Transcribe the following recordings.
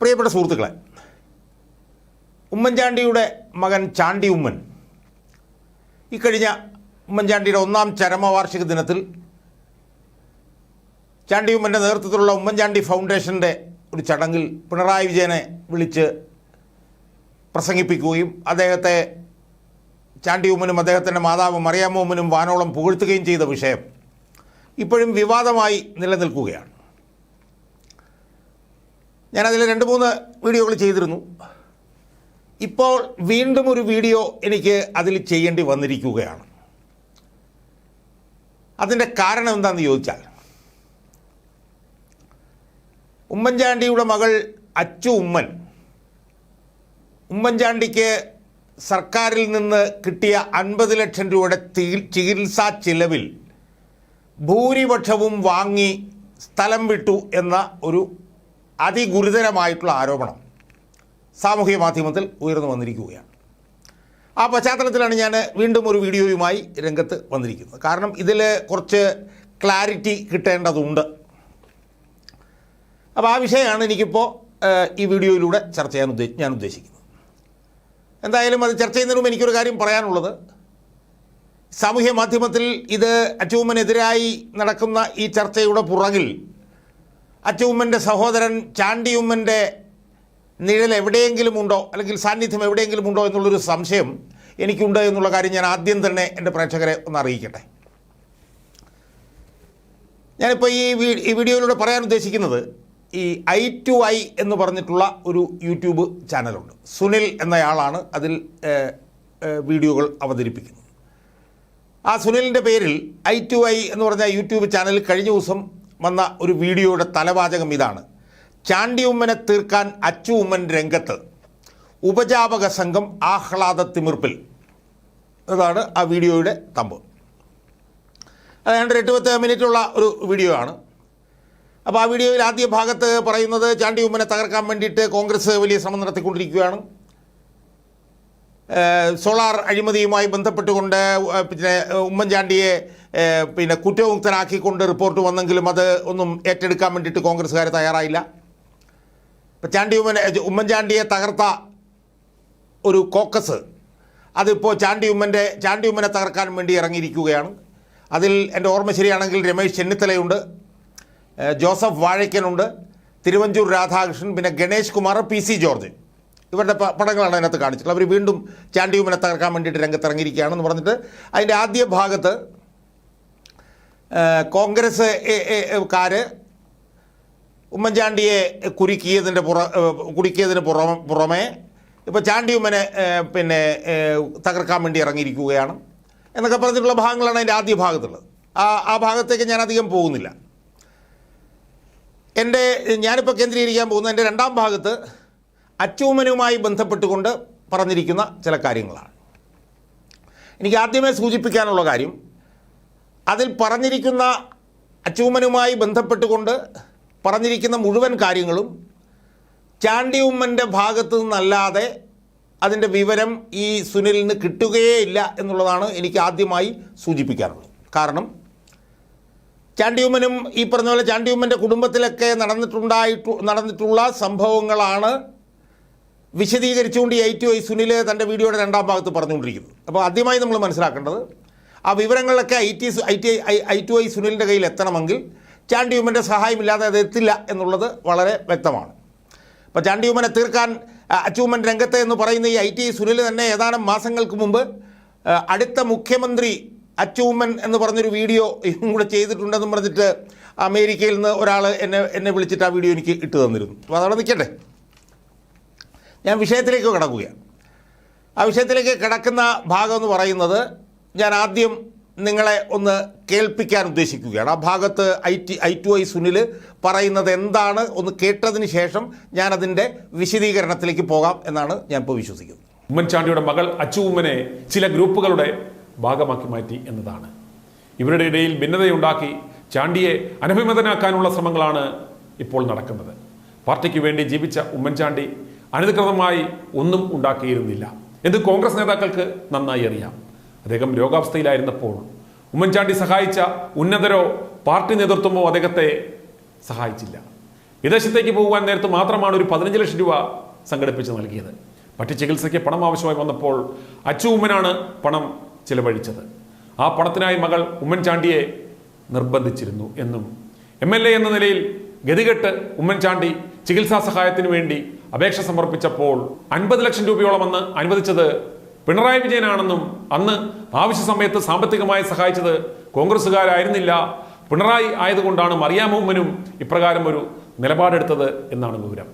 പ്രിയപ്പെട്ട സുഹൃത്തുക്കളെ ഉമ്മൻചാണ്ടിയുടെ മകൻ ചാണ്ടി ഉമ്മൻ ഇക്കഴിഞ്ഞ ഉമ്മൻചാണ്ടിയുടെ ഒന്നാം ചരമവാർഷിക ദിനത്തിൽ ചാണ്ടി ഉമ്മന്റെ നേതൃത്വത്തിലുള്ള ഉമ്മൻചാണ്ടി ഫൗണ്ടേഷന്റെ ഒരു ചടങ്ങിൽ പിണറായി വിജയനെ വിളിച്ച് പ്രസംഗിപ്പിക്കുകയും അദ്ദേഹത്തെ ചാണ്ടി ഉമ്മനും അദ്ദേഹത്തിന്റെ മാതാവ് മറിയാമ്മ ഉമ്മനും വാനോളം പുകഴ്ത്തുകയും ചെയ്ത വിഷയം ഇപ്പോഴും വിവാദമായി നിലനിൽക്കുകയാണ്. ഞാനതിൽ രണ്ട് മൂന്ന് വീഡിയോകൾ ചെയ്തിരുന്നു. ഇപ്പോൾ വീണ്ടും ഒരു വീഡിയോ എനിക്ക് അതിൽ ചെയ്യേണ്ടി വന്നിരിക്കുകയാണ്. അതിന്റെ കാരണം എന്താണെന്ന് ചോദിച്ചാൽ ഉമ്മൻചാണ്ടിയുടെ മകൾ അച്ചു ഉമ്മൻ ഉമ്മൻചാണ്ടിക്ക് സർക്കാരിൽ നിന്ന് കിട്ടിയ അൻപത് ലക്ഷം രൂപയുടെ ചികിത്സാ ചിലവിൽ ഭൂരിപക്ഷവും വാങ്ങി സ്ഥലം വിട്ടു എന്ന ഒരു അതിഗുരുതരമായിട്ടുള്ള ആരോപണം സാമൂഹ്യ മാധ്യമത്തിൽ ഉയർന്നു വന്നിരിക്കുകയാണ്. ആ പശ്ചാത്തലത്തിലാണ് ഞാൻ വീണ്ടും ഒരു വീഡിയോയുമായി രംഗത്ത് വന്നിരിക്കുന്നത്. കാരണം ഇതിൽ കുറച്ച് ക്ലാരിറ്റി കിട്ടേണ്ടതുണ്ട്. അപ്പോൾ ആ വിഷയമാണ് എനിക്കിപ്പോൾ ഈ വീഡിയോയിലൂടെ ചർച്ച ചെയ്യാൻ ഉദ്ദേശി ഞാൻ ഉദ്ദേശിക്കുന്നത്. എന്തായാലും അത് ചർച്ച ചെയ്യുന്നതിന് എനിക്കൊരു കാര്യം പറയാനുള്ളത്. സാമൂഹ്യ മാധ്യമത്തിൽ ഇത് അച്ചൂമ്മനെതിരായി നടക്കുന്ന ഈ ചർച്ചയുടെ പുറകിൽ അച്ചൂമ്മന്റെ സഹോദരൻ ചാണ്ടിയുമ്മന്റെ നിഴൽ എവിടെയെങ്കിലും ഉണ്ടോ അല്ലെങ്കിൽ സാന്നിധ്യം എവിടെയെങ്കിലും ഉണ്ടോ എന്നുള്ളൊരു സംശയം എനിക്കുണ്ട് എന്നുള്ള കാര്യം ഞാൻ ആദ്യം തന്നെ എന്റെ പ്രേക്ഷകരെ ഒന്ന് അറിയിക്കട്ടെ. ഞാനിപ്പോൾ ഈ ഈ വീഡിയോയിലൂടെ പറയാൻ ഉദ്ദേശിക്കുന്നത് ഈ ഐ ടു ഐ എന്ന് പറഞ്ഞിട്ടുള്ള ഒരു യൂട്യൂബ് ചാനലുണ്ട്. സുനിൽ എന്നയാളാണ് അതിൽ വീഡിയോകൾ അവതരിപ്പിക്കുന്നത്. ആ സുനിലിന്റെ പേരിൽ ഐ ടു ഐ എന്ന് പറഞ്ഞ യൂട്യൂബ് ചാനൽ കഴിഞ്ഞ ദിവസം വന്ന ഒരു വീഡിയോയുടെ തലവാചകം ഇതാണ്. ചാണ്ടി ഉമ്മനെ തീർക്കാൻ അച്ചു ഉമ്മൻ രംഗത്ത് ഉപജാപക സംഘം ആഹ്ലാദ തിമിർപ്പിൽ അതാണ് ആ വീഡിയോയുടെ തമ്പ്. അത് രണ്ട് ഒരു എട്ട് പത്ത് മിനിറ്റുള്ള ഒരു വീഡിയോ ആണ് അപ്പോൾ ആ വീഡിയോയിൽ ആദ്യ ഭാഗത്ത് പറയുന്നത് ചാണ്ടി ഉമ്മനെ തകർക്കാൻ വേണ്ടിയിട്ട് കോൺഗ്രസ് വലിയ ശ്രമം നടത്തിക്കൊണ്ടിരിക്കുകയാണ്. സോളാർ അഴിമതിയുമായി ബന്ധപ്പെട്ടുകൊണ്ട് പിന്നെ ഉമ്മൻചാണ്ടിയെ പിന്നെ കുറ്റവിമുക്തനാക്കിക്കൊണ്ട് റിപ്പോർട്ട് വന്നെങ്കിലും അത് ഒന്നും ഏറ്റെടുക്കാൻ വേണ്ടിയിട്ട് കോൺഗ്രസ്സുകാർ തയ്യാറായില്ല. ഇപ്പം ചാണ്ടി ഉമ്മൻ ഉമ്മൻചാണ്ടിയെ തകർത്ത ഒരു കോക്കസ് അതിപ്പോൾ ചാണ്ടി ഉമ്മന്റെ ചാണ്ടി ഉമ്മനെ തകർക്കാൻ വേണ്ടി ഇറങ്ങിയിരിക്കുകയാണ്. അതിൽ എന്റെ ഓർമ്മ ശരിയാണെങ്കിൽ രമേശ് ചെന്നിത്തലയുണ്ട് ജോസഫ് വാഴയ്ക്കനുണ്ട് തിരുവഞ്ചൂർ രാധാകൃഷ്ണൻ പിന്നെ Ganesh Kumar P C George. ഇവരുടെ പടങ്ങളാണ് അതിനകത്ത് കാണിച്ചിട്ടുള്ളത്. അവർ വീണ്ടും ചാണ്ടി ഉമ്മനെ തകർക്കാൻ വേണ്ടിയിട്ട് രംഗത്തിറങ്ങിയിരിക്കുകയാണെന്ന് പറഞ്ഞിട്ട് അതിന്റെ ആദ്യ ഭാഗത്ത് കോൺഗ്രസ് കാര് ഉമ്മൻചാണ്ടിയെ കുരുക്കിയതിന്റെ പുറ കുടുക്കിയതിന് പുറമെ പുറമേ ഇപ്പോൾ ചാണ്ടി ഉമ്മനെ പിന്നെ തകർക്കാൻ വേണ്ടി ഇറങ്ങിയിരിക്കുകയാണ് എന്നൊക്കെ പറഞ്ഞിട്ടുള്ള ഭാഗങ്ങളാണ് അതിന്റെ ആദ്യ ഭാഗത്തുള്ളത്. ആ ആ ഭാഗത്തേക്ക് ഞാൻ അധികം പോകുന്നില്ല. എന്റെ ഞാനിപ്പോൾ കേന്ദ്രീകരിക്കാൻ പോകുന്ന എന്റെ രണ്ടാം ഭാഗത്ത് അച്ചുമ്മനുമായി ബന്ധപ്പെട്ടുകൊണ്ട് പറഞ്ഞിരിക്കുന്ന ചില കാര്യങ്ങളാണ്. എനിക്ക് ആദ്യമേ സൂചിപ്പിക്കാനുള്ള കാര്യം അതിൽ പറഞ്ഞിരിക്കുന്ന അച്ചൂമ്മനുമായി ബന്ധപ്പെട്ടുകൊണ്ട് പറഞ്ഞിരിക്കുന്ന മുഴുവൻ കാര്യങ്ങളും ചാണ്ടി ഉമ്മന്റെ ഭാഗത്തു നിന്നല്ലാതെ അതിന്റെ വിവരം ഈ സുനിലിന് കിട്ടുകയേ ഇല്ല എന്നുള്ളതാണ് എനിക്ക് ആദ്യമായി സൂചിപ്പിക്കാറുള്ളത്. കാരണം ചാണ്ടിയുമ്മനും ഈ പറഞ്ഞ പോലെ ചാണ്ടിയുമ്മന്റെ കുടുംബത്തിലൊക്കെ നടന്നിട്ടുണ്ടായിട്ടു നടന്നിട്ടുള്ള സംഭവങ്ങളാണ് വിശദീകരിച്ചുകൊണ്ട് ഐ ടി ഐ സുനിൽ തന്റെ വീഡിയോയുടെ രണ്ടാം ഭാഗത്ത് പറഞ്ഞുകൊണ്ടിരിക്കുന്നത്. അപ്പോൾ ആദ്യമായി നമ്മൾ മനസ്സിലാക്കേണ്ടത് ആ വിവരങ്ങളൊക്കെ I T I T I I two I സുനിലിന്റെ കയ്യിൽ എത്തണമെങ്കിൽ ചാണ്ടിയുമ്മന്റെ സഹായമില്ലാതെ അത് എത്തില്ല എന്നുള്ളത് വളരെ വ്യക്തമാണ്. അപ്പോൾ ചാണ്ടിയുമ്മനെ തീർക്കാൻ അച്ചുമ്മൻ രംഗത്തെ എന്ന് പറയുന്ന ഈ ഐ ടി സുനിൽ തന്നെ ഏതാനും മാസങ്ങൾക്ക് മുമ്പ് അടുത്ത മുഖ്യമന്ത്രി അച്ചൂമ്മൻ എന്ന് പറഞ്ഞൊരു വീഡിയോ കൂടെ ചെയ്തിട്ടുണ്ടെന്നും പറഞ്ഞിട്ട് അമേരിക്കയിൽ നിന്ന് ഒരാൾ എന്നെ എന്നെ വിളിച്ചിട്ട് ആ വീഡിയോ എനിക്ക് ഇട്ട് തന്നിരുന്നു. അപ്പോൾ അതവിടെ നിൽക്കട്ടെ. ഞാൻ വിഷയത്തിലേക്ക് കിടക്കുകയാണ്. ആ വിഷയത്തിലേക്ക് കിടക്കുന്ന ഭാഗം എന്ന് പറയുന്നത് ഞാൻ ആദ്യം നിങ്ങളെ ഒന്ന് കേൾപ്പിക്കാൻ ഉദ്ദേശിക്കുകയാണ്. ആ ഭാഗത്ത് I T I two I Sunil പറയുന്നത് എന്താണ് ഒന്ന് കേട്ടതിന് ശേഷം ഞാനതിന്റെ വിശദീകരണത്തിലേക്ക് പോകാം എന്നാണ് ഞാൻ ഇപ്പോൾ വിശ്വസിക്കുന്നത്. ഉമ്മൻചാണ്ടിയുടെ മകൾ അച്ചു ഉമ്മനെ ചില ഗ്രൂപ്പുകളുടെ ഭാഗമാക്കി മാറ്റി എന്നതാണ്. ഇവരുടെ ഇടയിൽ ഭിന്നതയുണ്ടാക്കി ചാണ്ടിയെ അനഭിമതനാക്കാനുള്ള ശ്രമങ്ങളാണ് ഇപ്പോൾ നടക്കുന്നത്. പാർട്ടിക്ക് വേണ്ടി ജീവിച്ച ഉമ്മൻചാണ്ടി അനധികൃതമായി ഒന്നും ഉണ്ടാക്കിയിരുന്നില്ല. എന്ത് കോൺഗ്രസ് നേതാക്കൾക്ക് നന്നായി അറിയാം. അദ്ദേഹം രോഗാവസ്ഥയിലായിരുന്നപ്പോൾ ഉമ്മൻചാണ്ടി സഹായിച്ച ഉന്നതരോ പാർട്ടി നേതൃത്വമോ അദ്ദേഹത്തെ സഹായിച്ചില്ല. വിദേശത്തേക്ക് പോകുവാൻ നേരത്ത് മാത്രമാണ് ഒരു പതിനഞ്ച് ലക്ഷം രൂപ സംഘടിപ്പിച്ച് നൽകിയത്. മറ്റ് ചികിത്സയ്ക്ക് പണം ആവശ്യമായി വന്നപ്പോൾ അച്ചു ഉമ്മനാണ് പണം ചിലവഴിച്ചത്. ആ പണത്തിനായി മകൾ ഉമ്മൻചാണ്ടിയെ നിർബന്ധിച്ചിരുന്നു എന്നും എം എൽ എ എന്ന നിലയിൽ ഗതികെട്ട് ഉമ്മൻചാണ്ടി ചികിത്സാ സഹായത്തിന് വേണ്ടി അപേക്ഷ സമർപ്പിച്ചപ്പോൾ അൻപത് ലക്ഷം രൂപയോളം അന്ന് അനുവദിച്ചത് പിണറായി വിജയനാണെന്നും അന്ന് ആവശ്യ സമയത്ത് സാമ്പത്തികമായി സഹായിച്ചത് കോൺഗ്രസ്സുകാരായിരുന്നില്ല. പിണറായി ആയതുകൊണ്ടാണ് മറിയാമൂമ്മനും ഇപ്രകാരം ഒരു നിലപാടെടുത്തത് എന്നാണ് വിവരം.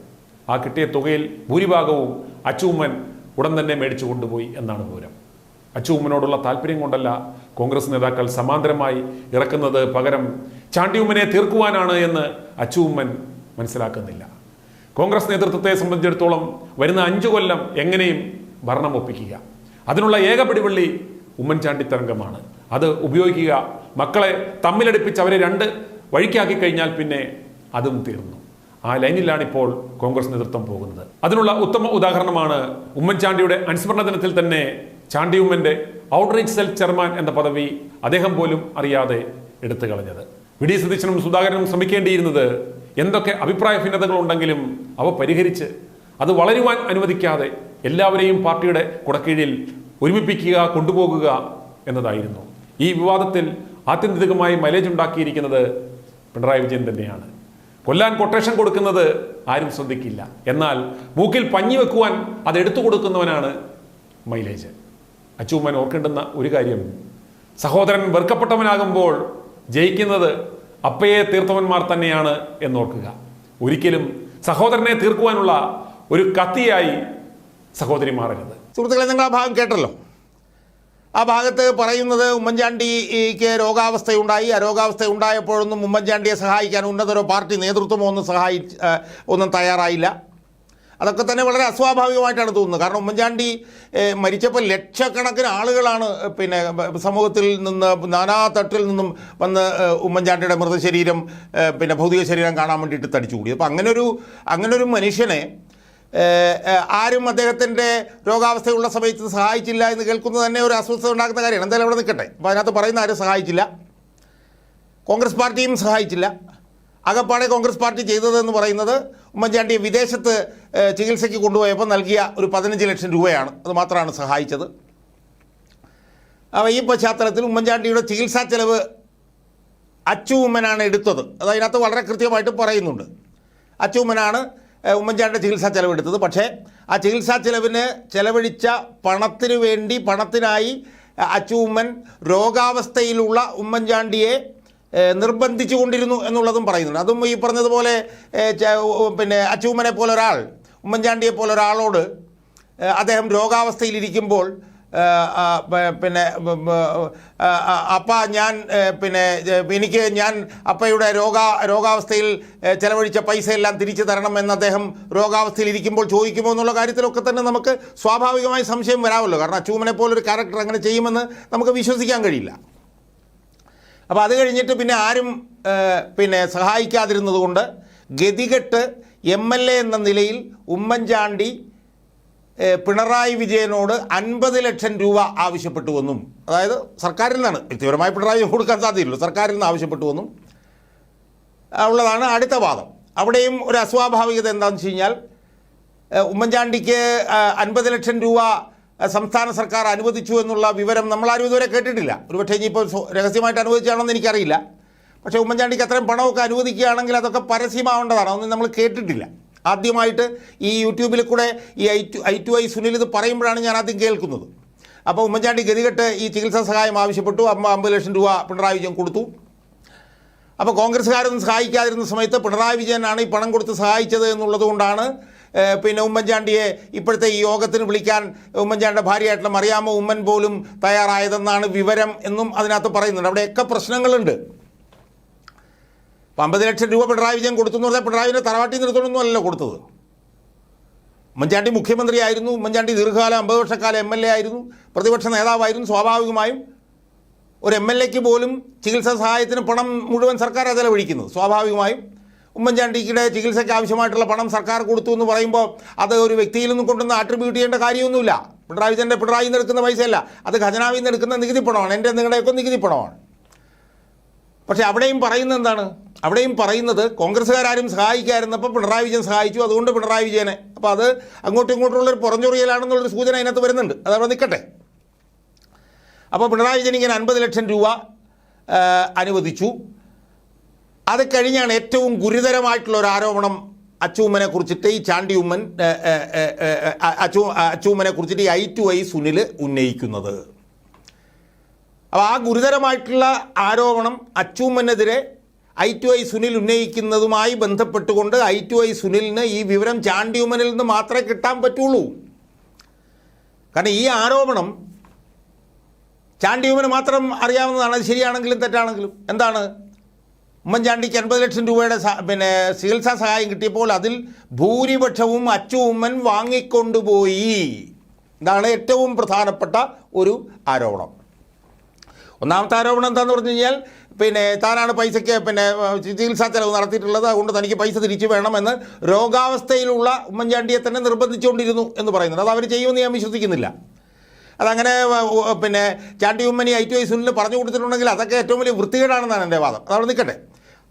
ആ കിട്ടിയ തുകയിൽ ഭൂരിഭാഗവും അച്ചുമ്മൻ ഉടൻ തന്നെ മേടിച്ചു കൊണ്ടുപോയി എന്നാണ് വിവരം. അച്ചുമ്മനോടുള്ള താല്പര്യം കൊണ്ടല്ല കോൺഗ്രസ് നേതാക്കൾ സമാന്തരമായി ഇറക്കുന്നത് പകരം ചാണ്ടിയുമ്മനെ തീർക്കുവാനാണ് എന്ന് അച്ചുമ്മൻ മനസ്സിലാക്കുന്നില്ല. കോൺഗ്രസ് നേതൃത്വത്തെ സംബന്ധിച്ചിടത്തോളം വരുന്ന അഞ്ചു കൊല്ലം എങ്ങനെയും ഭരണം ഒപ്പിക്കുക. അതിനുള്ള ഏക പിടിവള്ളി ഉമ്മൻചാണ്ടി തരംഗമാണ്. അത് ഉപയോഗിക്കുക. മക്കളെ തമ്മിലടുപ്പിച്ച് അവരെ രണ്ട് വഴിക്കാക്കി കഴിഞ്ഞാൽ പിന്നെ അതും തീർന്നു. ആ ലൈനിലാണ് ഇപ്പോൾ കോൺഗ്രസ് നേതൃത്വം പോകുന്നത്. അതിനുള്ള ഉത്തമ ഉദാഹരണമാണ് ഉമ്മൻചാണ്ടിയുടെ അനുസ്മരണ ദിനത്തിൽ തന്നെ ചാണ്ടി ഉമ്മന്റെ ഔട്ട്റീച്ച് സെൽ ചെയർമാൻ എന്ന പദവി അദ്ദേഹം പോലും അറിയാതെ എടുത്തു കളഞ്ഞത്. വി ഡി സതീശനും സുധാകരനും ശ്രമിക്കേണ്ടിയിരുന്നത് എന്തൊക്കെ അഭിപ്രായ ഭിന്നതകളുണ്ടെങ്കിലും അവ പരിഹരിച്ച് അത് വളരുവാൻ അനുവദിക്കാതെ എല്ലാവരെയും പാർട്ടിയുടെ കുടക്കീഴിൽ ഒരുമിപ്പിക്കുക കൊണ്ടുപോകുക എന്നതായിരുന്നു. ഈ വിവാദത്തിൽ ആത്യന്തികമായി മൈലേജ് ഉണ്ടാക്കിയിരിക്കുന്നത് പിണറായി വിജയൻ തന്നെയാണ്. കൊല്ലാൻ കൊട്ടേഷൻ കൊടുക്കുന്നത് ആരും ശ്രദ്ധിക്കില്ല. എന്നാൽ മൂക്കിൽ പഞ്ഞി വെക്കുവാൻ അത് എടുത്തു കൊടുക്കുന്നവനാണ് മൈലേജ് അച്ചുമ്മൻ ഓർക്കേണ്ടുന്ന ഒരു കാര്യം. സഹോദരൻ വെറുക്കപ്പെട്ടവനാകുമ്പോൾ ജയിക്കുന്നത് അപ്പയെ തീർത്തവന്മാർ തന്നെയാണ് എന്നോർക്കുക. ഒരിക്കലും സഹോദരനെ തീർക്കുവാനുള്ള ഒരു കത്തിയായി സഹോദരി മാറരുത് സുഹൃത്തുക്കളെ നിങ്ങൾ ആ ഭാഗം കേട്ടല്ലോ. ആ ഭാഗത്ത് പറയുന്നത് ഉമ്മൻചാണ്ടിക്ക് രോഗാവസ്ഥയുണ്ടായി. ആ രോഗാവസ്ഥ ഉണ്ടായപ്പോഴൊന്നും ഉമ്മൻചാണ്ടിയെ സഹായിക്കാൻ ഉന്നതരോ പാർട്ടി നേതൃത്വമോ ഒന്നും സഹായി ഒന്നും തയ്യാറായില്ല. അതൊക്കെ തന്നെ വളരെ അസ്വാഭാവികമായിട്ടാണ് തോന്നുന്നത്. കാരണം ഉമ്മൻചാണ്ടി മരിച്ചപ്പോൾ ലക്ഷക്കണക്കിന് ആളുകളാണ് പിന്നെ സമൂഹത്തിൽ നിന്ന് നാനാ തട്ടിൽ നിന്നും വന്ന് ഉമ്മൻചാണ്ടിയുടെ മൃതശരീരം പിന്നെ ഭൗതിക ശരീരം കാണാൻ വേണ്ടിയിട്ട് തടിച്ചുകൂടി. അപ്പോൾ അങ്ങനൊരു അങ്ങനൊരു മനുഷ്യനെ ആരും അദ്ദേഹത്തിന്റെ രോഗാവസ്ഥയുള്ള സമയത്ത് സഹായിച്ചില്ല എന്ന് കേൾക്കുന്നത് തന്നെ ഒരു അസ്വസ്ഥത ഉണ്ടാക്കുന്ന കാര്യമാണ്. എന്തായാലും അവിടെ നിൽക്കട്ടെ. അപ്പോൾ അതിനകത്ത് പറയുന്ന ആരും സഹായിച്ചില്ല. കോൺഗ്രസ് പാർട്ടിയും സഹായിച്ചില്ല. അകപ്പാടെ കോൺഗ്രസ് പാർട്ടി ചെയ്തതെന്ന് പറയുന്നത് ഉമ്മൻചാണ്ടിയെ വിദേശത്ത് ചികിത്സയ്ക്ക് കൊണ്ടുപോയപ്പോൾ നൽകിയ ഒരു പതിനഞ്ച് ലക്ഷം രൂപയാണ്. അത് മാത്രമാണ് സഹായിച്ചത്. അപ്പോൾ ഈ പശ്ചാത്തലത്തിൽ ഉമ്മൻചാണ്ടിയുടെ ചികിത്സാ ചെലവ് അച്ചു ഉമ്മനാണ് എടുത്തത്. അത് അതിനകത്ത് വളരെ കൃത്യമായിട്ട് പറയുന്നുണ്ട്. അച്ചു ഉമ്മനാണ് ഏഹ്, ഉമ്മൻചാണ്ടിയുടെ ചികിത്സാ ചെലവെടുത്തത്. പക്ഷേ ആ ചികിത്സാ ചെലവിന് ചെലവഴിച്ച പണത്തിന് വേണ്ടി പണത്തിനായി അച്ചു ഉമ്മൻ രോഗാവസ്ഥയിലുള്ള ഉമ്മൻചാണ്ടിയെ നിർബന്ധിച്ചു കൊണ്ടിരുന്നു എന്നുള്ളതും പറയുന്നുണ്ട്. അതും ഈ പറഞ്ഞതുപോലെ പിന്നെ അച്ചൂമ്മനെ പോലെ ഒരാൾ ഉമ്മൻചാണ്ടിയെ പോലെ ഒരാളോട് അദ്ദേഹം രോഗാവസ്ഥയിലിരിക്കുമ്പോൾ പിന്നെ അപ്പ ഞാൻ പിന്നെ എനിക്ക് ഞാൻ അപ്പയുടെ രോഗ രോഗാവസ്ഥയിൽ ചിലവഴിച്ച പൈസ എല്ലാം തിരിച്ചു തരണമെന്ന് അദ്ദേഹം രോഗാവസ്ഥയിൽ ഇരിക്കുമ്പോൾ ചോദിക്കുമോ എന്നുള്ള കാര്യത്തിലൊക്കെ തന്നെ നമുക്ക് സ്വാഭാവികമായി സംശയം വരാമല്ലോ. കാരണം അച്ചൂമനെ പോലൊരു ക്യാരക്ടർ അങ്ങനെ ചെയ്യുമെന്ന് നമുക്ക് വിശ്വസിക്കാൻ കഴിയില്ല. അപ്പോൾ അത് കഴിഞ്ഞിട്ട് പിന്നെ ആരും പിന്നെ സഹായിക്കാതിരുന്നത് കൊണ്ട് ഗതികെട്ട് എം എൽ എ എന്ന നിലയിൽ ഉമ്മൻചാണ്ടി പിണറായി വിജയനോട് അൻപത് ലക്ഷം രൂപ ആവശ്യപ്പെട്ടുവെന്നും അതായത് സർക്കാരിൽ നിന്നാണ്. വ്യക്തിപരമായി പിണറായി കൊടുക്കാൻ സാധ്യതയുള്ളൂ സർക്കാരിൽ നിന്ന് ആവശ്യപ്പെട്ടുവെന്നും ഉള്ളതാണ് അടുത്ത വാദം. അവിടെയും ഒരു അസ്വാഭാവികത എന്താണെന്ന് വെച്ച് കഴിഞ്ഞാൽ ഉമ്മൻചാണ്ടിക്ക് അൻപത് ലക്ഷം രൂപ സംസ്ഥാന സർക്കാർ അനുവദിച്ചു എന്നുള്ള വിവരം നമ്മളാരും ഇതുവരെ കേട്ടിട്ടില്ല. ഒരുപക്ഷേ ഇനിയിപ്പോൾ രഹസ്യമായിട്ട് അനുവദിച്ചാണോ എന്ന് എനിക്കറിയില്ല. പക്ഷേ ഉമ്മൻചാണ്ടിക്ക് അത്രയും പണമൊക്കെ അനുവദിക്കുകയാണെങ്കിൽ അതൊക്കെ പരസ്യമാവേണ്ടതാണ്. അതൊന്നും നമ്മൾ കേട്ടിട്ടില്ല. ആദ്യമായിട്ട് ഈ യൂട്യൂബിൽ കൂടെ ഈ I two I two I Sunil ഇത് പറയുമ്പോഴാണ് ഞാൻ ആദ്യം കേൾക്കുന്നത്. അപ്പോൾ ഉമ്മൻചാണ്ടി ഗതികെട്ട് ഈ ചികിത്സാ സഹായം ആവശ്യപ്പെട്ടു. അമ്മ അമ്പത് ലക്ഷം രൂപ പിണറായി വിജയൻ കൊടുത്തു. അപ്പോൾ കോൺഗ്രസ്സുകാരൊന്നും സഹായിക്കാതിരുന്ന സമയത്ത് പിണറായി വിജയനാണ് ഈ പണം കൊടുത്ത് സഹായിച്ചത് എന്നുള്ളതുകൊണ്ടാണ് പിന്നെ ഉമ്മൻചാണ്ടിയെ ഇപ്പോഴത്തെ ഈ യോഗത്തിന് വിളിക്കാൻ ഉമ്മൻചാണ്ടിയുടെ ഭാര്യയായിട്ടുള്ള മറിയാമ്മ ഉമ്മൻ പോലും തയ്യാറായതെന്നാണ് വിവരം എന്നും അതിനകത്ത് പറയുന്നുണ്ട്. അവിടെയൊക്കെ പ്രശ്നങ്ങളുണ്ട്. അപ്പം അമ്പത് ലക്ഷം രൂപ പിണറായി വിജയൻ കൊടുത്തു എന്ന് പറഞ്ഞാൽ പിണറായിനെ തറവാട്ടി നിർത്തണമെന്നും അല്ലല്ലോ കൊടുത്തത്. ഉമ്മൻചാണ്ടി മുഖ്യമന്ത്രിയായിരുന്നു ഉമ്മൻചാണ്ടി ദീർഘകാലം അമ്പത് വർഷക്കാലം എം എൽ എ ആയിരുന്നു പ്രതിപക്ഷ നേതാവായിരുന്നു സ്വാഭാവികമായും ഒരു എം എൽ എക്ക് പോലും ചികിത്സാ സഹായത്തിന് പണം മുഴുവൻ സർക്കാർ ചെലവഴിക്കുന്നത് സ്വാഭാവികമായും. ഉമ്മൻചാണ്ടിയുടെ ചികിത്സയ്ക്ക് ആവശ്യമായിട്ടുള്ള പണം സർക്കാർ കൊടുത്തു എന്ന് പറയുമ്പോൾ അത് ഒരു വ്യക്തിയിൽ നിന്നും കൊണ്ടുവന്ന് ആട്രിബ്യൂട്ട് ചെയ്യേണ്ട കാര്യമൊന്നുമില്ല. പിണറായി വിജയന്റെ പിണറായി നിന്ന് എടുക്കുന്ന പൈസയല്ല അത് ഖജനാവിൽ നിന്ന് എടുക്കുന്ന നികുതി പണമാണ് എന്റെ നിങ്ങളുടെയൊക്കെ നികുതി പണമാണ്. പക്ഷെ അവിടെയും പറയുന്നത് എന്താണ്? അവിടെയും പറയുന്നത് കോൺഗ്രസ്സുകാരും സഹായിക്കാമായിരുന്നപ്പോൾ പിണറായി വിജയൻ സഹായിച്ചു. അതുകൊണ്ട് പിണറായി വിജയനെ. അപ്പോൾ അത് അങ്ങോട്ടും ഇങ്ങോട്ടുള്ളൊരു പുറഞ്ഞുറിയലാണെന്നുള്ളൊരു സൂചന അതിനകത്ത് വരുന്നുണ്ട്. അത് അവിടെ നിൽക്കട്ടെ. അപ്പോൾ പിണറായി വിജയൻ ഇങ്ങനെ അൻപത് ലക്ഷം രൂപ അനുവദിച്ചു. അത് കഴിഞ്ഞാണ് ഏറ്റവും ഗുരുതരമായിട്ടുള്ള ഒരു ആരോപണം അച്ചൂമ്മനെ കുറിച്ചിട്ട് ഈ ചാണ്ടി ഉമ്മൻ അച്ചു അച്ചൂമ്മനെ കുറിച്ചിട്ട് ഈ ഐ ടു ഐ സുനിൽ ഉന്നയിക്കുന്നത്. അപ്പോൾ ആ ഗുരുതരമായിട്ടുള്ള ആരോപണം അച്ചൂമ്മനെതിരെ ഐ ടു ഐ സുനിൽ ഉന്നയിക്കുന്നതുമായി ബന്ധപ്പെട്ടുകൊണ്ട് ഐ ടു ഐ സുനിലിന് ഈ വിവരം ചാണ്ടി ഉമ്മനിൽ നിന്ന് മാത്രമേ കിട്ടാൻ പറ്റുള്ളൂ. കാരണം ഈ ആരോപണം ചാണ്ടി ഉമ്മന് മാത്രം അറിയാവുന്നതാണ്. അത് ശരിയാണെങ്കിലും തെറ്റാണെങ്കിലും. എന്താണ്? ഉമ്മൻചാണ്ടിക്ക് അൻപത് ലക്ഷം രൂപയുടെ പിന്നെ ചികിത്സാ സഹായം കിട്ടിയപ്പോൾ അതിൽ ഭൂരിപക്ഷവും അച്ചു ഉമ്മൻ വാങ്ങിക്കൊണ്ടുപോയി. ഇതാണ് ഏറ്റവും പ്രധാനപ്പെട്ട ഒരു ആരോപണം. ഒന്നാമത്തെ ആരോപണം എന്താന്ന് പറഞ്ഞു കഴിഞ്ഞാൽ പിന്നെ താനാണ് പൈസയ്ക്ക് പിന്നെ ചികിത്സാ ചെലവ് നടത്തിയിട്ടുള്ളത്. അതുകൊണ്ട് തനിക്ക് പൈസ തിരിച്ചു വേണമെന്ന് രോഗാവസ്ഥയിലുള്ള ഉമ്മൻചാണ്ടിയെ തന്നെ നിർബന്ധിച്ചുകൊണ്ടിരുന്നു എന്ന് പറയുന്നുണ്ട്. അത് അവർ ചെയ്യുമെന്ന് ഞാൻ വിശ്വസിക്കുന്നില്ല. അതങ്ങനെ പിന്നെ ചാണ്ടി ഉമ്മനി ഐ ടി ഐ സുനിൽ പറഞ്ഞു കൊടുത്തിട്ടുണ്ടെങ്കിൽ അതൊക്കെ ഏറ്റവും വലിയ വൃത്തികേടാണെന്നാണ് എന്റെ വാദം. അതവിടെ നിൽക്കട്ടെ.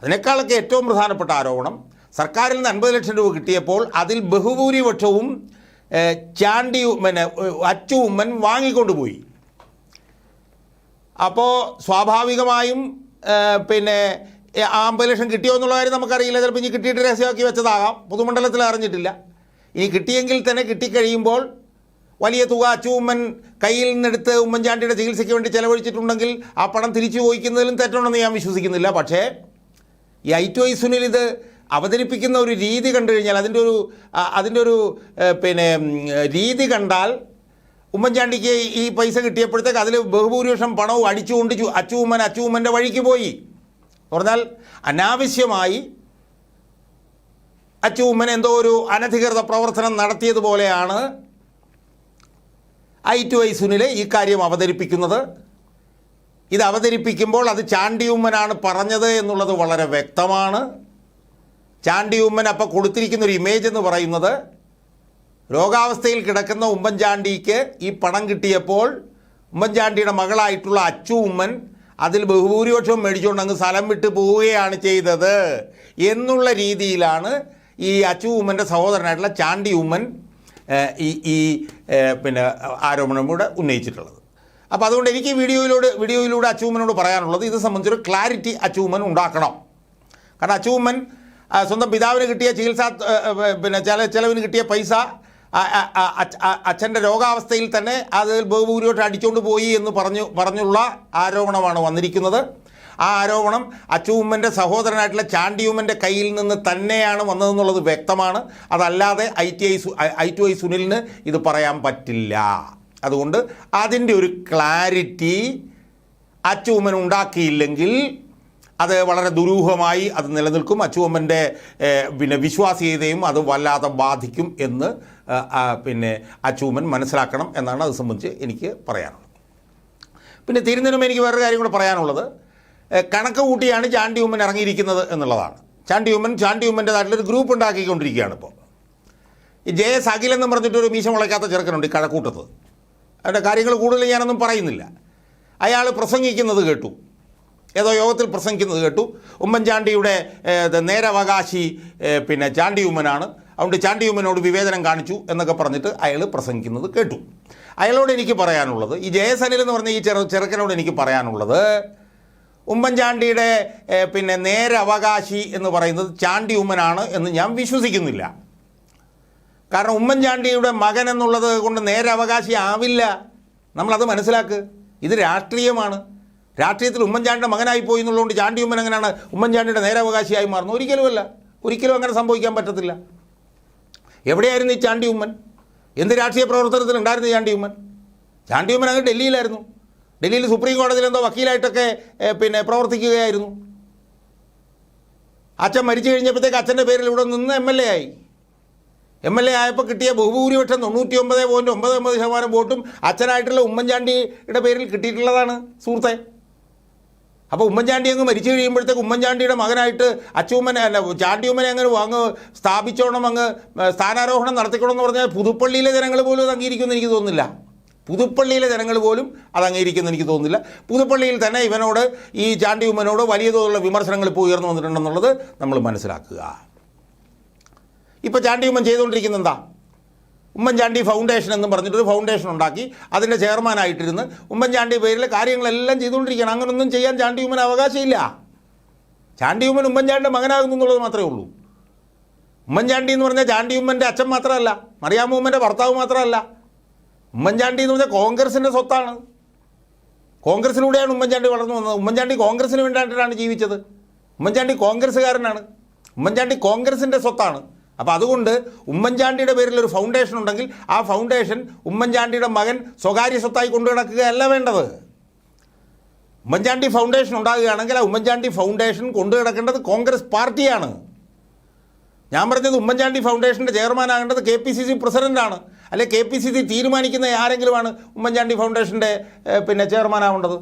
അതിനേക്കാളൊക്കെ ഏറ്റവും പ്രധാനപ്പെട്ട ആരോപണം സർക്കാരിൽ നിന്ന് അൻപത് ലക്ഷം രൂപ കിട്ടിയപ്പോൾ അതിൽ ബഹുഭൂരിപക്ഷവും ചാണ്ടി പിന്നെ അച്ചു ഉമ്മൻ വാങ്ങിക്കൊണ്ടുപോയി അപ്പോൾ സ്വാഭാവികമായും പിന്നെ അമ്പത് ലക്ഷം കിട്ടിയോ എന്നുള്ള കാര്യം നമുക്കറിയില്ല. ചിലപ്പോൾ ഇനി കിട്ടിയിട്ട് രഹസ്യമാക്കി വെച്ചതാകാം. പൊതുമണ്ഡലത്തിൽ അറിഞ്ഞിട്ടില്ല. ഇനി കിട്ടിയെങ്കിൽ തന്നെ കിട്ടിക്കഴിയുമ്പോൾ വലിയ തുക അച്ചൂമ്മൻ കയ്യിൽ നിന്നെടുത്ത് ഉമ്മൻചാണ്ടിയുടെ ചികിത്സയ്ക്ക് വേണ്ടി ചെലവഴിച്ചിട്ടുണ്ടെങ്കിൽ ആ പണം തിരിച്ചു ചോദിക്കുന്നതിലും തെറ്റുണ്ടെന്ന് ഞാൻ വിശ്വസിക്കുന്നില്ല. പക്ഷേ ഈ ഐ ടു സുനിൽ ഇത് അവതരിപ്പിക്കുന്ന ഒരു രീതി കണ്ടു കഴിഞ്ഞാൽ അതിന്റെ ഒരു അതിന്റെ ഒരു പിന്നെ രീതി കണ്ടാൽ ഉമ്മൻചാണ്ടിക്ക് ഈ പൈസ കിട്ടിയപ്പോഴത്തേക്ക് അതിൽ ബഹുഭൂരിപക്ഷം പണവും അടിച്ചുകൊണ്ട് അച്ചൂമ്മൻ അച്ചൂമ്മന്റെ വഴിക്ക് പോയി. പറഞ്ഞാൽ അനാവശ്യമായി അച്ചൂമ്മൻ എന്തോ ഒരു അനധികൃത പ്രവർത്തനം നടത്തിയതുപോലെയാണ് ഐ ടു ഐ സുനിൽ ഈ കാര്യം അവതരിപ്പിക്കുന്നത്. ഇത് അവതരിപ്പിക്കുമ്പോൾ അത് ചാണ്ടിയുമ്മനാണ് പറഞ്ഞത് എന്നുള്ളത് വളരെ വ്യക്തമാണ്. ചാണ്ടിയുമ്മൻ അപ്പോൾ കൊടുത്തിരിക്കുന്നൊരു ഇമേജ് എന്ന് പറയുന്നത് രോഗാവസ്ഥയിൽ കിടക്കുന്ന ഉമ്മൻചാണ്ടിക്ക് ഈ പണം കിട്ടിയപ്പോൾ ഉമ്മൻചാണ്ടിയുടെ മകളായിട്ടുള്ള അച്ചു ഉമ്മൻ അതിൽ ബഹുഭൂരിപക്ഷം മേടിച്ചുകൊണ്ട് അങ്ങ് സ്ഥലം വിട്ട് പോവുകയാണ് ചെയ്തത് എന്നുള്ള രീതിയിലാണ് ഈ അച്ചു ഉമ്മന്റെ സഹോദരനായിട്ടുള്ള ചാണ്ടി ഉമ്മൻ ഈ ഈ പിന്നെ ആരോപണം കൂടെ ഉന്നയിച്ചിട്ടുള്ളത്. അപ്പോൾ അതുകൊണ്ട് എനിക്ക് വീഡിയോയിലൂടെ വീഡിയോയിലൂടെ അച്ചൂമ്മനോട് പറയാനുള്ളത് ഇത് സംബന്ധിച്ചൊരു ക്ലാരിറ്റി അച്ചൂമ്മൻ ഉണ്ടാക്കണം. കാരണം അച്ചൂമ്മൻ സ്വന്തം പിതാവിന് കിട്ടിയ ചികിത്സാ പിന്നെ ചില ചിലവിന് കിട്ടിയ പൈസ അച്ഛന്റെ രോഗാവസ്ഥയിൽ തന്നെ അത് ബഹുഭൂരിയോട്ട് അടിച്ചുകൊണ്ട് പോയി എന്ന് പറഞ്ഞു പറഞ്ഞുള്ള ആരോപണമാണ് വന്നിരിക്കുന്നത്. ആ ആരോപണം അച്ചുമ്മന്റെ സഹോദരനായിട്ടുള്ള ചാണ്ടിയുമ്മന്റെ കയ്യിൽ നിന്ന് തന്നെയാണ് വന്നതെന്നുള്ളത് വ്യക്തമാണ്. അതല്ലാതെ I T I I two I സുനിലിന് ഇത് പറയാൻ പറ്റില്ല. അതുകൊണ്ട് അതിന്റെ ഒരു ക്ലാരിറ്റി അച്ചുമ്മൻ ഉണ്ടാക്കിയില്ലെങ്കിൽ അത് വളരെ ദുരൂഹമായി അത് നിലനിൽക്കും. അച്ചുമ്മന്റെ പിന്നെ വിശ്വാസീയതയും അത് വല്ലാതെ ബാധിക്കും എന്ന് പിന്നെ അച്ചൂമൻ മനസ്സിലാക്കണം എന്നാണ് അത് സംബന്ധിച്ച് എനിക്ക് പറയാനുള്ളത്. പിന്നെ തീരുന്നതിനും എനിക്ക് വേറൊരു കാര്യം കൂടെ പറയാനുള്ളത്. കണക്ക് കൂട്ടിയാണ് ചാണ്ടി ഉമ്മൻ ഇറങ്ങിയിരിക്കുന്നത് എന്നുള്ളതാണ്. ചാണ്ടി ഉമ്മൻ ചാണ്ടി ഉമ്മന്റെതായിട്ടുള്ളൊരു ഗ്രൂപ്പ് ഉണ്ടാക്കിക്കൊണ്ടിരിക്കുകയാണ് ഇപ്പോൾ. ഈ ജെ എസ് പറഞ്ഞിട്ട് ഒരു മീശം മുളയ്ക്കാത്ത ചെറുക്കനുണ്ട് ഈ കഴക്കൂട്ടത്ത്. അവരുടെ കാര്യങ്ങൾ കൂടുതൽ ഞാനൊന്നും പറയുന്നില്ല. അയാൾ പ്രസംഗിക്കുന്നത് കേട്ടു. ഏതോ യോഗത്തിൽ പ്രസംഗിക്കുന്നത് കേട്ടു. ഉമ്മൻചാണ്ടിയുടെ നേരവകാശി പിന്നെ ചാണ്ടി ഉമ്മനാണ്. അതുകൊണ്ട് ചാണ്ടി ഉമ്മനോട് വിവേചനം കാണിച്ചു എന്നൊക്കെ പറഞ്ഞിട്ട് അയാൾ പ്രസംഗിക്കുന്നത് കേട്ടു. അയാളോട് എനിക്ക് പറയാനുള്ളത് ഈ ജയസനിൽ എന്ന് പറഞ്ഞ ഈ ചെറു ചെറുക്കനോട് എനിക്ക് പറയാനുള്ളത് ഉമ്മൻചാണ്ടിയുടെ പിന്നെ നേരവകാശി എന്ന് പറയുന്നത് ചാണ്ടി ഉമ്മനാണ് എന്ന് ഞാൻ വിശ്വസിക്കുന്നില്ല. കാരണം ഉമ്മൻചാണ്ടിയുടെ മകൻ എന്നുള്ളത് കൊണ്ട് നേരവകാശി ആവില്ല. നമ്മളത് മനസ്സിലാക്ക്. ഇത് രാഷ്ട്രീയമാണ്. രാഷ്ട്രീയത്തിൽ ഉമ്മൻചാണ്ടിയുടെ മകനായി പോയി എന്നുള്ളതുകൊണ്ട് ചാണ്ടി ഉമ്മൻ എങ്ങനെയാണ് ഉമ്മൻചാണ്ടിയുടെ നേരവകാശിയായി മാറുന്നത്? ഒരിക്കലുമല്ല. ഒരിക്കലും അങ്ങനെ സംഭവിക്കാൻ പറ്റത്തില്ല. എവിടെയായിരുന്നു ഈ ചാണ്ടി ഉമ്മൻ? എന്ത് രാഷ്ട്രീയ പ്രവർത്തനത്തിൽ ഉണ്ടായിരുന്നു ചാണ്ടി ഉമ്മൻ? ചാണ്ടി ഉമ്മൻ അങ്ങ് ഡൽഹിയിലായിരുന്നു. ഡൽഹിയിൽ സുപ്രീം കോടതിയിൽ എന്തോ വക്കീലായിട്ടൊക്കെ പിന്നെ പ്രവർത്തിക്കുകയായിരുന്നു. അച്ഛൻ മരിച്ചു കഴിഞ്ഞപ്പോഴത്തേക്ക് അച്ഛന്റെ പേരിൽ ഇവിടെ നിന്ന് എം എൽ എ ആയി. എം എൽ എ ആയപ്പോൾ കിട്ടിയ ബഹുഭൂരിപക്ഷം തൊണ്ണൂറ്റി ഒമ്പത് പോയിന്റ് ഒമ്പത് ഒമ്പത് ശതമാനം വോട്ടും അച്ഛനായിട്ടുള്ള ഉമ്മൻചാണ്ടിയുടെ പേരിൽ കിട്ടിയിട്ടുള്ളതാണ് സുഹൃത്തെ. അപ്പോൾ ഉമ്മൻചാണ്ടി അങ്ങ് മരിച്ചു കഴിയുമ്പോഴത്തേക്ക് ഉമ്മൻചാണ്ടിയുടെ മകനായിട്ട് അച്ചൂമ്മനെ അല്ല ചാണ്ടിയമ്മനെ അങ്ങനെ അങ്ങ് സ്ഥാപിച്ചോണം അങ്ങ് സ്ഥാനാരോഹണം നടത്തിക്കണമെന്ന് പറഞ്ഞാൽ പുതുപ്പള്ളിയിലെ ജനങ്ങൾ പോലും അത് അംഗീകരിക്കുമെന്ന് എനിക്ക് തോന്നുന്നില്ല. പുതുപ്പള്ളിയിലെ ജനങ്ങൾ പോലും അത് അംഗീകരിക്കുമെന്ന് എനിക്ക് തോന്നുന്നില്ല. പുതുപ്പള്ളിയിൽ തന്നെ ഇവനോട് ഈ ചാണ്ടി ഉമ്മനോട് വലിയ തോതിലുള്ള വിമർശനങ്ങൾ ഇപ്പോൾ ഉയർന്നു വന്നിട്ടുണ്ടെന്നുള്ളത് നമ്മൾ മനസ്സിലാക്കുക. ഇപ്പോൾ ചാണ്ടി ഉമ്മൻ ചെയ്തുകൊണ്ടിരിക്കുന്നത് എന്താ? ഉമ്മൻചാണ്ടി ഫൗണ്ടേഷൻ എന്നും പറഞ്ഞിട്ടൊരു ഫൗണ്ടേഷൻ ഉണ്ടാക്കി അതിന്റെ ചെയർമാനായിട്ടിരുന്ന് ഉമ്മൻചാണ്ടി പേരിൽ കാര്യങ്ങളെല്ലാം ചെയ്തുകൊണ്ടിരിക്കുകയാണ്. അങ്ങനൊന്നും ചെയ്യാൻ ചാണ്ടി ഉമ്മൻ അവകാശമില്ല. ചാണ്ടി ഉമ്മൻ ഉമ്മൻചാണ്ടി മകനാകുന്നു എന്നുള്ളത് മാത്രമേ ഉള്ളൂ. ഉമ്മൻചാണ്ടി എന്ന് പറഞ്ഞാൽ ചാണ്ടി ഉമ്മന്റെ അച്ഛൻ മാത്രമല്ല മറിയാമ്മ ഉമ്മന്റെ ഭർത്താവ് മാത്രമല്ല. ഉമ്മൻചാണ്ടി എന്ന് പറഞ്ഞാൽ കോൺഗ്രസിന്റെ സ്വത്താണ്. കോൺഗ്രസിലൂടെയാണ് ഉമ്മൻചാണ്ടി വളർന്നു വന്നത്. ഉമ്മൻചാണ്ടി കോൺഗ്രസിന് വേണ്ടിയിട്ടാണ് ജീവിച്ചത്. ഉമ്മൻചാണ്ടി കോൺഗ്രസ്സുകാരനാണ്. ഉമ്മൻചാണ്ടി കോൺഗ്രസിന്റെ സ്വത്താണ്. അപ്പോൾ അതുകൊണ്ട് ഉമ്മൻചാണ്ടിയുടെ പേരിൽ ഒരു ഫൗണ്ടേഷൻ ഉണ്ടെങ്കിൽ ആ ഫൗണ്ടേഷൻ ഉമ്മൻചാണ്ടിയുടെ മകൻ സ്വകാര്യ സ്വത്തായി കൊണ്ടു നടക്കുകയല്ല വേണ്ടത്. ഉമ്മൻചാണ്ടി ഫൗണ്ടേഷൻ ഉണ്ടാകുകയാണെങ്കിൽ ആ ഉമ്മൻചാണ്ടി ഫൗണ്ടേഷൻ കൊണ്ടു കിടക്കേണ്ടത് കോൺഗ്രസ് പാർട്ടിയാണ്. ഞാൻ പറഞ്ഞത് ഉമ്മൻചാണ്ടി ഫൗണ്ടേഷന്റെ ചെയർമാൻ ആകേണ്ടത് കെ പി സി സി പ്രസിഡന്റാണ് അല്ലെ കെ പി സി സി തീരുമാനിക്കുന്ന ആരെങ്കിലുമാണ് ഉമ്മൻചാണ്ടി ഫൗണ്ടേഷന്റെ പിന്നെ ചെയർമാൻ ആവേണ്ടത്.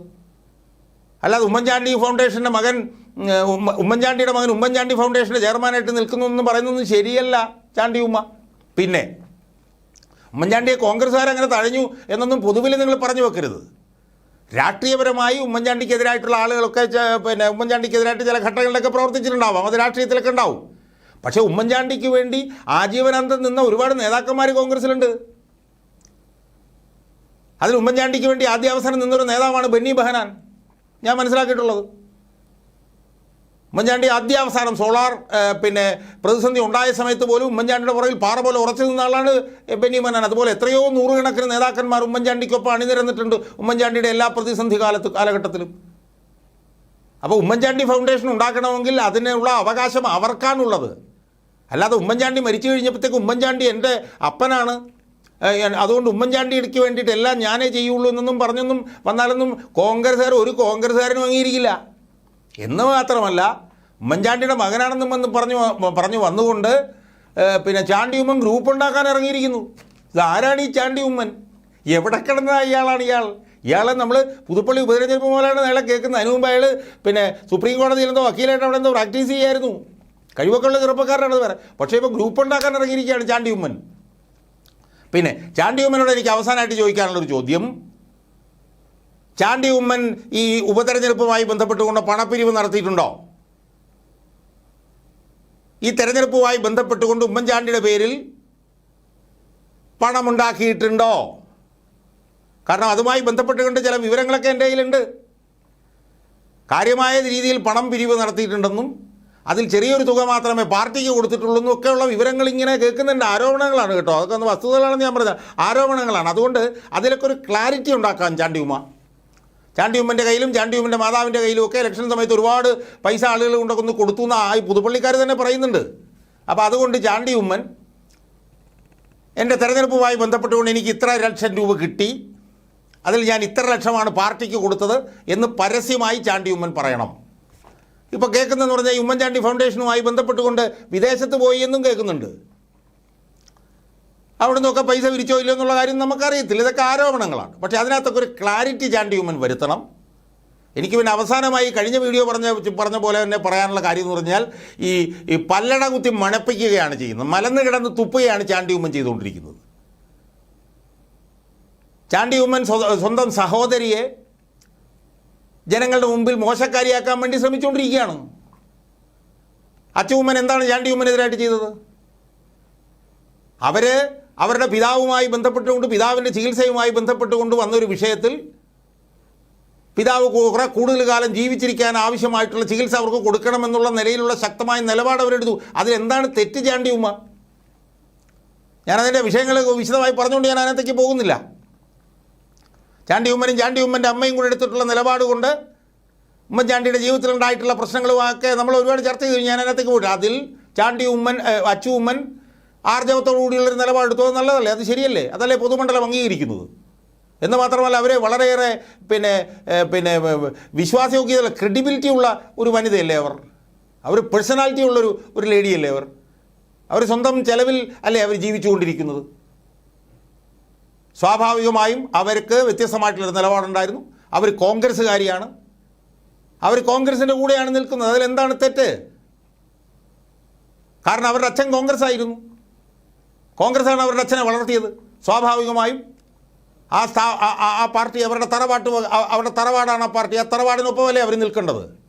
അല്ലാതെ ഉമ്മൻചാണ്ടി ഫൗണ്ടേഷന്റെ മകൻ ഉമ്മൻചാണ്ടിയുടെ മകൻ ഉമ്മൻചാണ്ടി ഫൗണ്ടേഷന്റെ ചെയർമാനായിട്ട് നിൽക്കുന്നു എന്ന് പറയുന്നതൊന്നും ശരിയല്ല ചാണ്ടി ഉമ്മ. പിന്നെ ഉമ്മൻചാണ്ടിയെ കോൺഗ്രസ്സുകാരങ്ങനെ തഴഞ്ഞു എന്നൊന്നും പൊതുവിൽ നിങ്ങൾ പറഞ്ഞു വെക്കരുത്. രാഷ്ട്രീയപരമായി ഉമ്മൻചാണ്ടിക്കെതിരായിട്ടുള്ള ആളുകളൊക്കെ പിന്നെ ഉമ്മൻചാണ്ടിക്കെതിരായിട്ട് ചില ഘട്ടങ്ങളിലൊക്കെ പ്രവർത്തിച്ചിട്ടുണ്ടാവാം അത് രാഷ്ട്രീയത്തിലൊക്കെ ഉണ്ടാവും. പക്ഷേ ഉമ്മൻചാണ്ടിക്ക് വേണ്ടി ആജീവനാന്തം നിന്ന ഒരുപാട് നേതാക്കന്മാർ കോൺഗ്രസ്സിലുണ്ട്. അതിൽ ഉമ്മൻചാണ്ടിക്ക് വേണ്ടി ആദ്യ അവസരം നിന്നൊരു നേതാവാണ് ബെന്നി ബെഹനാൻ. ഞാൻ മനസ്സിലാക്കിയിട്ടുള്ളത്. ഉമ്മൻചാണ്ടി ആദ്യ അവസാനം സോളാർ പിന്നെ പ്രതിസന്ധി ഉണ്ടായ സമയത്ത് പോലും ഉമ്മൻചാണ്ടിയുടെ പുറകിൽ പാറ പോലെ ഉറച്ചു നിന്ന ആളാണ് ബെന്നി ബെഹനാൻ അതുപോലെ എത്രയോ നൂറുകണക്കിന് നേതാക്കന്മാർ ഉമ്മൻചാണ്ടിക്കൊപ്പം അണിനിരന്നിട്ടുണ്ട് ഉമ്മൻചാണ്ടിയുടെ എല്ലാ പ്രതിസന്ധി കാലത്ത് കാലഘട്ടത്തിലും. അപ്പോൾ ഉമ്മൻചാണ്ടി ഫൗണ്ടേഷൻ ഉണ്ടാക്കണമെങ്കിൽ അതിനുള്ള അവകാശം അവർക്കാണുള്ളത്. അല്ലാതെ ഉമ്മൻചാണ്ടി മരിച്ചു കഴിഞ്ഞപ്പോഴത്തേക്ക് ഉമ്മൻചാണ്ടി എന്റെ അപ്പനാണ്. അതുകൊണ്ട് ഉമ്മൻചാണ്ടിക്ക് വേണ്ടിയിട്ട് എല്ലാം ഞാനേ ചെയ്യുള്ളൂ എന്നൊന്നും പറഞ്ഞൊന്നും വന്നാലൊന്നും കോൺഗ്രസ്സുകാർ ഒരു കോൺഗ്രസ്സുകാരനും അംഗീകരിക്കില്ല. എന്ന് മാത്രമല്ല ഉമ്മൻചാണ്ടിയുടെ മകനാണെന്നും വന്ന് പറഞ്ഞു പറഞ്ഞു വന്നുകൊണ്ട് പിന്നെ ചാണ്ടി ഉമ്മൻ ഗ്രൂപ്പ് ഉണ്ടാക്കാൻ ഇറങ്ങിയിരിക്കുന്നു. ഇതാരാണ് ഈ ചാണ്ടി ഉമ്മൻ? എവിടെ കിടന്ന ഇയാളാണ് ഇയാൾ? ഇയാളെ നമ്മൾ പുതുപ്പള്ളി ഉപതെരഞ്ഞെടുപ്പ് പോലെയാണ് അയാളെ കേൾക്കുന്നത്. അതിനു മുമ്പ് അയാൾ പിന്നെ സുപ്രീം കോടതിയിൽ എന്തോ വക്കീലായിട്ട് അവിടെ എന്തോ പ്രാക്ടീസ് ചെയ്യായിരുന്നു. കഴിവൊക്കെ ഉള്ള ചെറുപ്പക്കാരനാണ് വേറെ. പക്ഷേ ഇപ്പോൾ ഗ്രൂപ്പ് ഉണ്ടാക്കാൻ ഇറങ്ങിയിരിക്കുകയാണ് ചാണ്ടി ഉമ്മൻ. പിന്നെ ചാണ്ടി ഉമ്മനോട് എനിക്ക് അവസാനമായിട്ട് ചോദിക്കാനുള്ളൊരു ചോദ്യം. ചാണ്ടി ഉമ്മൻ ഈ ഉപതെരഞ്ഞെടുപ്പുമായി ബന്ധപ്പെട്ടുകൊണ്ട് പണപ്പിരിവ് നടത്തിയിട്ടുണ്ടോ? ഈ തെരഞ്ഞെടുപ്പുമായി ബന്ധപ്പെട്ടുകൊണ്ട് ഉമ്മൻചാണ്ടിയുടെ പേരിൽ പണമുണ്ടാക്കിയിട്ടുണ്ടോ? കാരണം അതുമായി ബന്ധപ്പെട്ടുകൊണ്ട് ചില വിവരങ്ങളൊക്കെ എന്റെ കയ്യിലുണ്ട്. കാര്യമായ രീതിയിൽ പണം പിരിവ് നടത്തിയിട്ടുണ്ടെന്നും അതിൽ ചെറിയൊരു തുക മാത്രമേ പാർട്ടിക്ക് കൊടുത്തിട്ടുള്ളൂ എന്നൊക്കെയുള്ള വിവരങ്ങൾ ഇങ്ങനെ കേൾക്കുന്നുണ്ട്. ആരോപണങ്ങളാണ് കേട്ടോ. അതൊക്കെ ഒന്ന് വസ്തുതകളാണെന്ന് ഞാൻ പറഞ്ഞത് ആരോപണങ്ങളാണ്. അതുകൊണ്ട് അതിലൊക്കെ ഒരു ക്ലാരിറ്റി ഉണ്ടാക്കാൻ ചാണ്ടി ഉമ്മ ചാണ്ടി ഉമ്മന്റെ കയ്യിലും ചാണ്ടി ഉമ്മന്റെ മാതാവിന്റെ കയ്യിലും ഒക്കെ ഇലക്ഷൻ സമയത്ത് ഒരുപാട് പൈസ ആളുകൾ കൊണ്ടൊക്കെ കൊടുത്തു എന്ന് ആ പുതുപ്പള്ളിക്കാർ തന്നെ പറയുന്നുണ്ട്. അപ്പോൾ അതുകൊണ്ട് ചാണ്ടി ഉമ്മൻ എന്റെ തെരഞ്ഞെടുപ്പുമായി ബന്ധപ്പെട്ടുകൊണ്ട് എനിക്ക് ഇത്ര ലക്ഷം രൂപ കിട്ടി. അതിൽ ഞാൻ ഇത്ര ലക്ഷമാണ് പാർട്ടിക്ക് കൊടുത്തത് എന്ന് പരസ്യമായി ചാണ്ടി ഉമ്മൻ പറയണം. ഇപ്പോൾ കേൾക്കുന്നതെന്ന് പറഞ്ഞാൽ ഉമ്മൻചാണ്ടി ഫൗണ്ടേഷനുമായി ബന്ധപ്പെട്ടുകൊണ്ട് വിദേശത്ത് പോയി എന്നും കേൾക്കുന്നുണ്ട്. അവിടെ നിന്നൊക്കെ പൈസ വിരിച്ചോ ഇല്ലയോ എന്നുള്ള കാര്യം നമുക്കറിയത്തില്ല. ഇതൊക്കെ ആരോപണങ്ങളാണ്. പക്ഷേ അതിനകത്തൊക്കെ ഒരു ക്ലാരിറ്റി ചാണ്ടി ഉമ്മൻ വരുത്തണം. എനിക്ക് പിന്നെ അവസാനമായി കഴിഞ്ഞ വീഡിയോ പറഞ്ഞ പറഞ്ഞ പോലെ തന്നെ പറയാനുള്ള കാര്യം എന്ന് പറഞ്ഞാൽ ഈ ഈ പല്ലട കുത്തി മണപ്പിക്കുകയാണ് ചെയ്യുന്നത്. മലന്ന് കിടന്ന് തുപ്പുകയാണ് ചാണ്ടി ഉമ്മൻ ചെയ്തുകൊണ്ടിരിക്കുന്നത്. ചാണ്ടി ഉമ്മൻ സ്വന്തം സഹോദരിയെ ജനങ്ങളുടെ മുമ്പിൽ മോശക്കാരിയാക്കാൻ വേണ്ടി ശ്രമിച്ചുകൊണ്ടിരിക്കുകയാണ്. അച്ചുമ്മൻ എന്താണ് ചാണ്ടി ഉമ്മനെതിരായിട്ട് ചെയ്തത്? അവർ അവരുടെ പിതാവുമായി ബന്ധപ്പെട്ടുകൊണ്ട് പിതാവിന്റെ ചികിത്സയുമായി ബന്ധപ്പെട്ടുകൊണ്ട് വന്നൊരു വിഷയത്തിൽ പിതാവ് കുറെ കൂടുതൽ കാലം ജീവിച്ചിരിക്കാൻ ആവശ്യമായിട്ടുള്ള ചികിത്സ അവർക്ക് കൊടുക്കണമെന്നുള്ള നിലയിലുള്ള ശക്തമായ നിലപാട് അവരെടുത്തു. അതിലെന്താണ് തെറ്റ് ചാണ്ടി ഉമ്മ? ഞാനതിന്റെ വിഷയങ്ങൾ വിശദമായി പറഞ്ഞുകൊണ്ട് ഞാൻ അതിനകത്തേക്ക് പോകുന്നില്ല. ചാണ്ടി ഉമ്മനും ചാണ്ടി ഉമ്മന്റെ അമ്മയും കൂടെ എടുത്തിട്ടുള്ള നിലപാട് കൊണ്ട് ഉമ്മൻചാണ്ടിയുടെ ജീവിതത്തിലുണ്ടായിട്ടുള്ള പ്രശ്നങ്ങളുമൊക്കെ നമ്മൾ ഒരുപാട് ചർച്ച ചെയ്തു. ഞാൻ അതിനകത്തേക്ക് പോയിട്ട് അതിൽ ചാണ്ടി ഉമ്മൻ അച്ചു ഉമ്മൻ ആർജവത്തോടു കൂടിയുള്ളൊരു നിലപാടെടുത്തത് നല്ലതല്ലേ? അത് ശരിയല്ലേ? അതല്ലേ പൊതുമണ്ഡലം അംഗീകരിക്കുന്നത്? എന്ന് മാത്രമല്ല അവരെ വളരെയേറെ പിന്നെ പിന്നെ വിശ്വാസയോഗ്യത ക്രെഡിബിലിറ്റി ഉള്ള ഒരു വനിതയല്ലേ അവർ? അവർ പേഴ്സണാലിറ്റി ഉള്ളൊരു ഒരു ലേഡിയല്ലേ അവർ? അവർ സ്വന്തം ചെലവിൽ അല്ലേ അവർ ജീവിച്ചുകൊണ്ടിരിക്കുന്നത്? സ്വാഭാവികമായും അവർക്ക് വ്യത്യസ്തമായിട്ടുള്ളൊരു നിലപാടുണ്ടായിരുന്നു. അവർ കോൺഗ്രസ്സുകാരിയാണ്. അവർ കോൺഗ്രസിന്റെ കൂടെയാണ് നിൽക്കുന്നത്. അതിലെന്താണ് തെറ്റ്? കാരണം അവരുടെ അച്ഛൻ കോൺഗ്രസ് ആയിരുന്നു കോൺഗ്രസ്സാണ് അവരുടെ അച്ഛനെ വളർത്തിയത്. സ്വാഭാവികമായും ആ സ്ഥാ ആ- പാർട്ടി അവരുടെ തറവാട്ട് അവരുടെ തറവാടാണ് ആ പാർട്ടി. ആ തറവാടിനൊപ്പമല്ലേ അവർ നിൽക്കേണ്ടത്?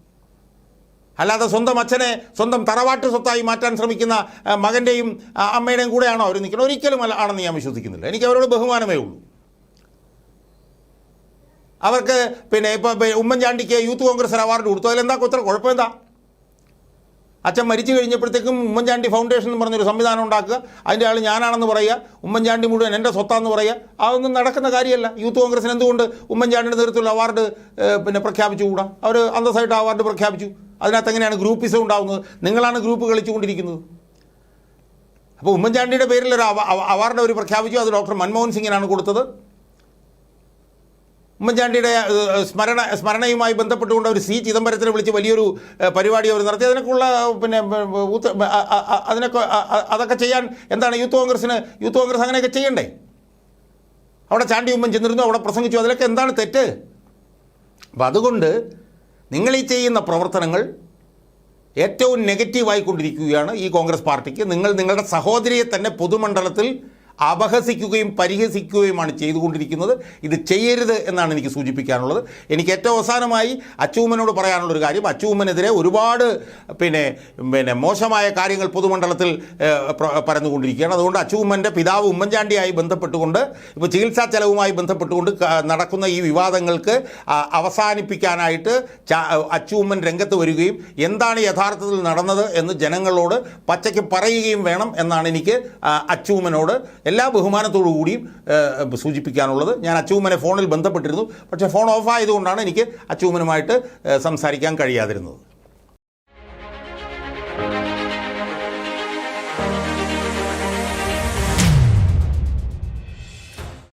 അല്ലാതെ സ്വന്തം അച്ഛനെ സ്വന്തം തറവാട്ട് സ്വത്തായി മാറ്റാൻ ശ്രമിക്കുന്ന മകന്റെയും അമ്മയുടെയും കൂടെയാണോ അവർ നിൽക്കുന്നത്? ഒരിക്കലും അല്ല ആണെന്ന് ഞാൻ വിശ്വസിക്കുന്നില്ല. എനിക്ക് അവരോട് ബഹുമാനമേ ഉള്ളൂ. അവർക്ക് പിന്നെ ഇപ്പോൾ ഉമ്മൻചാണ്ടിക്ക് യൂത്ത് കോൺഗ്രസ് അവാർഡ് കൊടുത്തു. അതിലെന്താ കൊത്ര കുഴപ്പമെന്താ? അച്ഛൻ മരിച്ചു കഴിഞ്ഞപ്പോഴത്തേക്കും ഉമ്മൻചാണ്ടി ഫൗണ്ടേഷൻ എന്ന് പറഞ്ഞൊരു സംവിധാനം ഉണ്ടാക്കുക. അതിന്റെ ആൾ ഞാനാണെന്ന് പറയുക. ഉമ്മൻചാണ്ടി മുഴുവൻ എന്റെ സ്വത്താന്ന് പറയുക. അതൊന്നും നടക്കുന്ന കാര്യമല്ല. യൂത്ത് കോൺഗ്രസിന് എന്തുകൊണ്ട് ഉമ്മൻചാണ്ടിയുടെ നേതൃത്വത്തിലുള്ള അവാർഡ് പിന്നെ പ്രഖ്യാപിച്ചുകൂടാ? അവർ അന്തസ്സായിട്ട് അവാർഡ് പ്രഖ്യാപിച്ചു. അതിനകത്ത് എങ്ങനെയാണ് ഗ്രൂപ്പിസം ഉണ്ടാകുന്നത് നിങ്ങളാണ് ഗ്രൂപ്പ് കളിച്ചുകൊണ്ടിരിക്കുന്നത്. അപ്പോൾ ഉമ്മൻചാണ്ടിയുടെ പേരിൽ ഒരു അവ- അവ- അവാർഡ് അവർ പ്രഖ്യാപിച്ചു. അത് ഡോക്ടർ മൻമോഹൻ സിംഗിനാണ് കൊടുത്തത്. ഉമ്മൻചാണ്ടിയുടെ സ്മരണ സ്മരണയുമായി ബന്ധപ്പെട്ടുകൊണ്ട് അവർ സി ചിദംബരത്തിനെ വിളിച്ച് വലിയൊരു പരിപാടി അവർ നടത്തി. അതിനൊക്കെയുള്ള പിന്നെ അതിനൊക്കെ അതൊക്കെ ചെയ്യാൻ എന്താണ് യൂത്ത് കോൺഗ്രസ്സിന് യൂത്ത് കോൺഗ്രസ് അങ്ങനെയൊക്കെ ചെയ്യണ്ടേ? അവിടെ ചാണ്ടി ഉമ്മൻ ചെന്നിരുന്നു അവിടെ പ്രസംഗിച്ചു. അതിലൊക്കെ എന്താണ് തെറ്റ്? അപ്പം അതുകൊണ്ട് നിങ്ങൾ ഈ ചെയ്യുന്ന പ്രവർത്തനങ്ങൾ ഏറ്റവും നെഗറ്റീവായിക്കൊണ്ടിരിക്കുകയാണ് ഈ കോൺഗ്രസ് പാർട്ടിക്ക്. നിങ്ങൾ നിങ്ങളുടെ സഹോദരിയെ തന്നെ പൊതുമണ്ഡലത്തിൽ അപഹസിക്കുകയും പരിഹസിക്കുകയുമാണ് ചെയ്തുകൊണ്ടിരിക്കുന്നത്. ഇത് ചെയ്യരുത് എന്നാണ് എനിക്ക് സൂചിപ്പിക്കാനുള്ളത്. എനിക്ക് ഏറ്റവും അവസാനമായി അച്ചൂമ്മനോട് പറയാനുള്ളൊരു കാര്യം. അച്ചൂമ്മനെതിരെ ഒരുപാട് പിന്നെ പിന്നെ മോശമായ കാര്യങ്ങൾ പൊതുമണ്ഡലത്തിൽ പറഞ്ഞുകൊണ്ടിരിക്കുകയാണ് അതുകൊണ്ട് അച്ചൂമ്മന്റെ പിതാവ് ഉമ്മൻചാണ്ടിയായി ബന്ധപ്പെട്ടുകൊണ്ട് ഇപ്പോൾ ചികിത്സാ ചെലവുമായി ബന്ധപ്പെട്ടുകൊണ്ട് നടക്കുന്ന ഈ വിവാദങ്ങൾക്ക് അവസാനിപ്പിക്കാനായിട്ട് അച്ചൂമ്മൻ രംഗത്ത് വരികയും എന്താണ് യഥാർത്ഥത്തിൽ നടന്നത് എന്ന് ജനങ്ങളോട് പച്ചയ്ക്ക് പറയുകയും വേണം എന്നാണ് എനിക്ക് അച്ചൂമ്മനോട് എല്ലാ ബഹുമാനത്തോടു കൂടിയും സൂചിപ്പിക്കാനുള്ളത്. ഞാൻ അച്ചൂമ്മനെ ഫോണിൽ ബന്ധപ്പെട്ടിരുന്നു. പക്ഷേ ഫോൺ ഓഫ് ആയതുകൊണ്ടാണ് എനിക്ക് അച്ചൂമ്മനുമായിട്ട് സംസാരിക്കാൻ കഴിയാതിരുന്നത്.